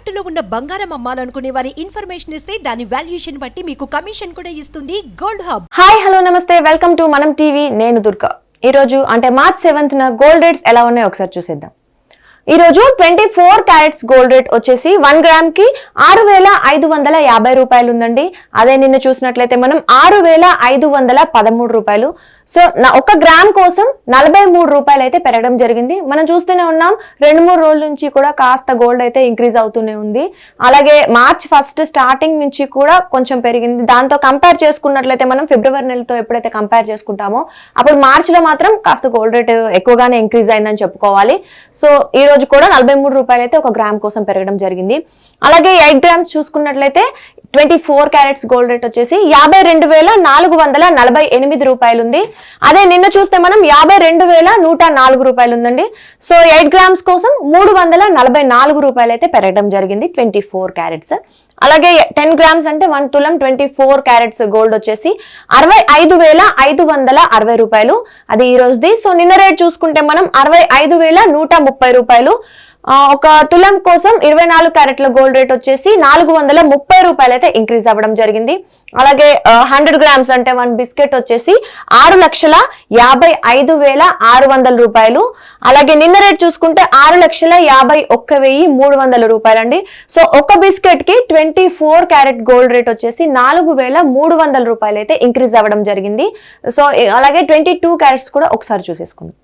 తాకట్టులో ఉన్న బంగారం అమ్మాలనుకునే వారి ఇన్ఫర్మేషన్ ఇస్తే దాని వాల్యుయేషన్ బట్టి మీకు కమిషన్ కూడా ఇస్తుంది గోల్డ్ హబ్. హాయ్ హలో నమస్తే. వెల్కమ్ టు మనం టీవీ నేను దుర్గా. రోజు అంటే మార్చ్ సెవెంత్ న గోల్డ్ రేట్స్ ఎలా ఉన్నాయో ఒకసారి చూసేద్దాం. ఈ రోజు twenty four carats gold rate వచ్చేసి వన్ గ్రామ్కి ఆరు వేల ఐదు వందల యాభై రూపాయలు ఉందండి. అదే నిన్న చూసినట్లయితే మనం ఆరు వేల ఐదు వందల పదమూడు రూపాయలు సో నా ఒక గ్రామ్ కోసం నలభై మూడు రూపాయలు అయితే పెరగడం జరిగింది. మనం చూస్తూనే ఉన్నాం రెండు మూడు రోజుల నుంచి కూడా కాస్త గోల్డ్ అయితే ఇంక్రీజ్ అవుతూనే ఉంది. అలాగే మార్చ్ ఫస్ట్ స్టార్టింగ్ నుంచి కూడా కొంచెం పెరిగింది. దాంతో కంపేర్ చేసుకున్నట్లయితే మనం ఫిబ్రవరి నెలతో ఎప్పుడైతే కంపేర్ చేసుకుంటామో అప్పుడు మార్చిలో మాత్రం కాస్త గోల్డ్ రేట్ ఎక్కువగానే ఇంక్రీజ్ అయిందని చెప్పుకోవాలి. సో ఈ రోజు కూడా నలభై మూడు రూపాయలు అయితే ఒక గ్రామ్ కోసం పెరగడం జరిగింది. అలాగే ఎయిట్ గ్రామ్స్ చూసుకున్నట్లయితే twenty four carats gold rate వచ్చేసి యాభై రెండు వేల నాలుగు వందల నలభై ఎనిమిది రూపాయలు ఉంది అదే నిన్న చూస్తే మనం యాభై రెండు వేల నూట నాలుగు రూపాయలు ఉందండి సో ఎయిట్ గ్రామ్స్ కోసం మూడు వందల నలభై నాలుగు రూపాయలు అయితే పెరగడం జరిగింది ట్వంటీ ఫోర్ క్యారెట్స్. అలాగే టెన్ గ్రామ్స్ అంటే వన్ తులం ట్వంటీ ఫోర్ క్యారెట్స్ గోల్డ్ వచ్చేసి అరవై ఐదు వేల ఐదు వందల అరవై రూపాయలు. అది ఈ రోజుది. సో నిన్న రేట్ చూసుకుంటే మనం అరవై ఐదు వేల నూట ముప్పై రూపాయలు. ఒక తులం కోసం ఇరవై నాలుగు క్యారెట్ల గోల్డ్ రేట్ వచ్చేసి నాలుగు వందల ముప్పై రూపాయలు అయితే ఇంక్రీజ్ అవ్వడం జరిగింది. అలాగే హండ్రెడ్ గ్రామ్స్ అంటే వన్ బిస్కెట్ వచ్చేసి ఆరు లక్షల యాభై ఐదు వేల ఆరు వందల రూపాయలు. అలాగే నిన్న రేట్ చూసుకుంటే ఆరు లక్షల యాభై ఒక్క వెయ్యి మూడు వందల రూపాయలు అండి సో ఒక బిస్కెట్కి twenty four carat gold rate వచ్చేసి నాలుగు వేల మూడు వందల రూపాయలు అయితే ఇంక్రీజ్ అవ్వడం జరిగింది. సో అలాగే ట్వంటీ టూ క్యారెట్స్ కూడా ఒకసారి చూసేసుకుందాం.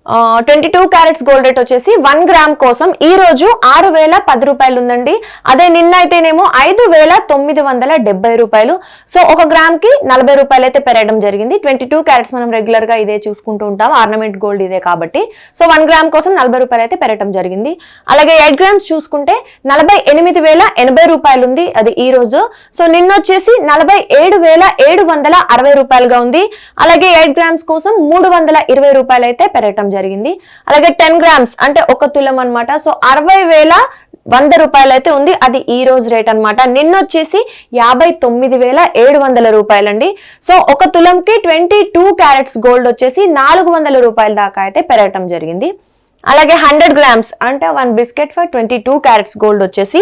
Twenty two carats gold rate వచ్చేసి వన్ గ్రామ్ కోసం ఈ రోజు ఆరు వేల పది రూపాయలు ఉందండి. అదే నిన్న అయితేనేమో ఐదు వేల తొమ్మిది వందల డెబ్బై రూపాయలు. సో ఒక గ్రామ్కి నలభై రూపాయలు అయితే పెరగడం జరిగింది. ట్వంటీ టూ క్యారెట్స్ మనం రెగ్యులర్గా ఇదే చూసుకుంటూ ఉంటాం. ఆర్నమెంట్ గోల్డ్ ఇదే కాబట్టి. సో వన్ గ్రామ్ కోసం నలభై రూపాయలు అయితే పెరగడం జరిగింది. అలాగే ఎయిట్ గ్రామ్స్ చూసుకుంటే నలభై ఎనిమిది వేల ఎనభై రూపాయలు ఉంది అది ఈ రోజు. సో నిన్న వచ్చేసి నలభై ఏడు వేల ఏడు వందల అరవై రూపాయలుగా ఉంది. అలాగే ఎయిట్ గ్రామ్స్ కోసం మూడు వందల ఇరవై రూపాయలు అయితే పెరగటం జరిగింది. అలాగే టెన్ గ్రామ్స్ అంటే ఒక తులం అన్నమాట. సో అరవై వేల వంద రూపాయలు అయితే ఉంది. అది ఈ రోజు రేట్ అన్నమాట. నిన్న వచ్చేసి యాభై తొమ్మిది వేల ఏడు వందల రూపాయలండి. సో ఒక తులంకి ట్వంటీ టూ క్యారెట్స్ గోల్డ్ వచ్చేసి నాలుగు వందల రూపాయల దాకా అయితే పెరగటం జరిగింది. అలాగే హండ్రెడ్ గ్రామ్స్ అంటే one biscuit for twenty two carats gold వచ్చేసి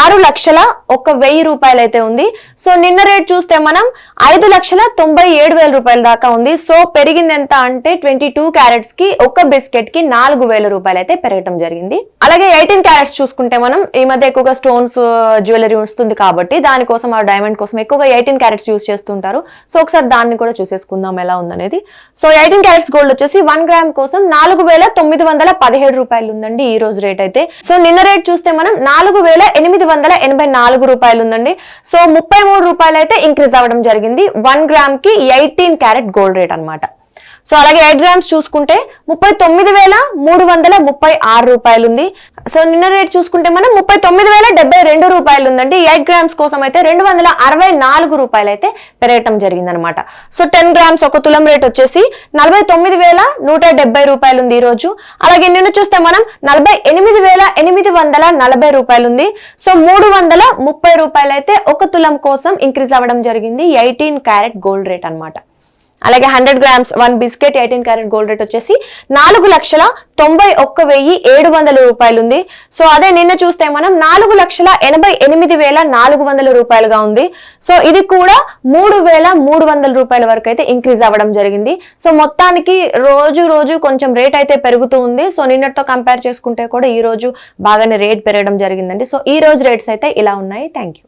ఆరు లక్షల ఒక వెయ్యి రూపాయలు అయితే ఉంది. సో నిన్న రేట్ చూస్తే మనం ఐదు లక్షల తొంభై ఏడు వేల రూపాయల దాకా ఉంది. సో పెరిగింది ఎంత అంటే ట్వంటీ టూ క్యారెట్స్కి ఒక బిస్కెట్కి నాలుగు వేల రూపాయలు అయితే పెరగటం జరిగింది. అలాగే ఎయిటీన్ క్యారెట్స్ చూసుకుంటే మనం ఈ మధ్య ఎక్కువగా స్టోన్స్ జ్యువెలరీ వస్తుంది కాబట్టి దానికోసం ఆ డైమండ్ కోసం ఎక్కువగా ఎయిటీన్ క్యారెట్స్ యూస్ చేస్తుంటారు. సో ఒకసారి దాన్ని కూడా చూసేసుకుందాం ఎలా ఉందనేది. సో ఎయిటీన్ క్యారెట్స్ గోల్డ్ వచ్చేసి వన్ గ్రామ్ కోసం నాలుగు వేల తొమ్మిది వందల పదిహేడు రూపాయలు ఉందండి ఈ రోజు రేట్ అయితే. సో నిన్న రేట్ చూస్తే మనం నాలుగు వేల ఎనిమిది వందల ఎనభై నాలుగు రూపాయలు ఉందండి. సో ముప్పై మూడు రూపాయలు అయితే ఇంక్రీజ్ అవ్వడం జరిగింది. వన్ గ్రామ్కి ఎయిటీన్ క్యారెట్ గోల్డ్ రేట్ అన్నమాట. సో అలాగే ఎయిట్ గ్రామ్స్ చూసుకుంటే ముప్పై తొమ్మిది వేల మూడు వందల ముప్పై ఆరు రూపాయలు ఉంది సో నిన్న రేట్ చూసుకుంటే మనం ముప్పై తొమ్మిది వేల డెబ్బై రెండు రూపాయలు ఉందండి ఎయిట్ గ్రామ్స్ కోసం అయితే రెండు వందల అరవై నాలుగు రూపాయలు అయితే పెరగటం జరిగిందనమాట. సో టెన్ గ్రామ్స్ ఒక తులం రేట్ వచ్చేసి నలభై తొమ్మిది వేల నూట డెబ్బై రూపాయలు ఉంది ఈరోజు. అలాగే నిన్న చూస్తే మనం నలభై ఎనిమిది వేల ఎనిమిది వందల నలభై రూపాయలు ఉంది సో మూడు వందల ముప్పై రూపాయలు అయితే ఒక తులం కోసం ఇంక్రీజ్ అవ్వడం జరిగింది. ఎయిటీన్ క్యారెట్ గోల్డ్ రేట్ అనమాట అలాగే hundred grams one biscuit eighteen carat gold rate వచ్చేసి నాలుగు లక్షల తొంభై ఒక్క వెయ్యి ఏడు వందల రూపాయలు ఉంది. సో అదే నిన్న చూస్తే మనం నాలుగు లక్షల ఎనభై ఎనిమిది వేల నాలుగు వందల రూపాయలుగా ఉంది. సో ఇది కూడా మూడు వేల మూడు వందల రూపాయల వరకు అయితే ఇంక్రీజ్ అవ్వడం జరిగింది. సో మొత్తానికి రోజు రోజు కొంచెం రేట్ అయితే పెరుగుతూ ఉంది. సో నిన్నటితో కంపేర్ చేసుకుంటే కూడా ఈ రోజు బాగానే రేట్ పెరగడం జరిగిందండి. సో ఈ రోజు రేట్స్ అయితే ఇలా ఉన్నాయి. Thank you